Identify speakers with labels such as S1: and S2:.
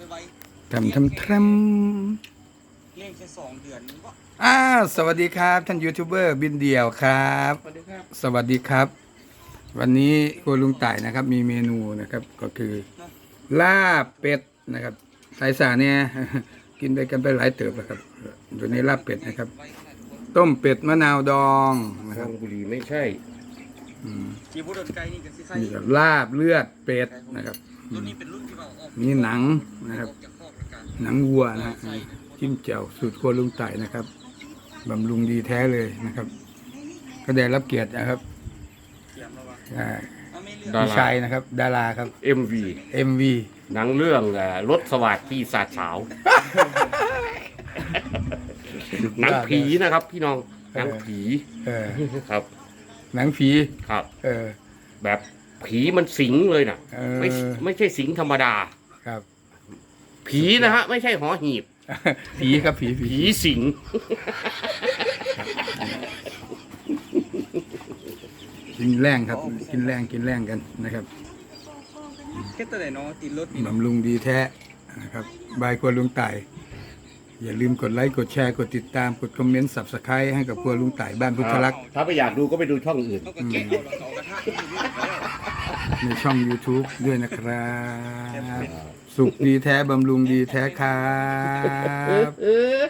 S1: ไปไว้
S2: ทำทำท
S1: เลี้ยงแค่สองเดือนนึงก็ำ
S2: อ้าวสวัสดีครับ ท่านยูทูบเบอร์บินเดี่ยวครับ
S1: สวัสดีครับ
S2: สวัสดีครับ วันนี้ครัวลุงต่ายนะครับ มีเมนูนะครับก็คือลาบเป็ดนะครับสายสาเนี่ยกินไปกันไปหลายเติบแล้วครับตัวนี้ลาบเป็ดนะครับ
S1: ไว้ขนาดคน
S2: ต้มเป็ดมะนาวดองนะ
S3: ท
S2: ค
S3: อ
S2: รับ
S3: งบุรีไม่ใช่
S2: อืม
S1: จีบุดนไก่นี่ก็สิใคร
S2: นี่ก็ลาบเลือดเป็ดนะครับอื
S1: รุ่น
S2: ม
S1: นี้เป็นรุ่นที่เราออก
S2: นี่หนังนะครับ
S1: ออกจากคอกแล้วกัน
S2: หนังวัวนะฮะจิ้มแจ่วสูตรครัวลุงต่ายนะครับบำรุงดีแท้เลยนะครับ ก็ได้รับเกียรตินะครับ
S1: เขียมแล้ววะ
S2: อ่า
S1: เอาไม่เลือก
S3: ดารา
S2: พี่ชายนะครับ ดาราครับ
S3: MV
S2: MV
S3: หนังเรื่องเอ่อรถสวัสดิ์ที่สาดเฉาหนังผีนะครับ พี่น้อง หนังผี
S2: เออ
S3: ครับ
S2: หนังผี
S3: ครับ
S2: เออ
S3: แบบ ผีมันสิงเลยนะ
S2: เออ
S3: ไม่ไม่ใช่สิงธรรมดา
S2: ครับ
S3: ผีนะฮะ ไม่ใช่หอหีบ
S2: ผีครับผีผี
S3: ผีสิง
S2: กินแรงครับ กินแรงกินแรงกันนะครับ
S1: แค่ตัวไหนเนาะติดรถนี่
S2: บำรุงดีแท้นะครับบายครัวลุงต่ายอย่าลืมกดไลค์กดแชร์กดติดตามกดคอมเมนต์สับสไครต์ให้กับครัวลุงต่ายบ้านพุทธลักษณ์
S3: ถ้าไม่อยากดูก็ไปดูช่องอื่น
S1: เขาก็เก็บเอาแล้วเขาเอากระทะที่อยู่แล้ว
S2: ในช่อง YouTube ด้วยนะครับ สุขดีแท้บำรุงดีแท้ครับ
S3: เออ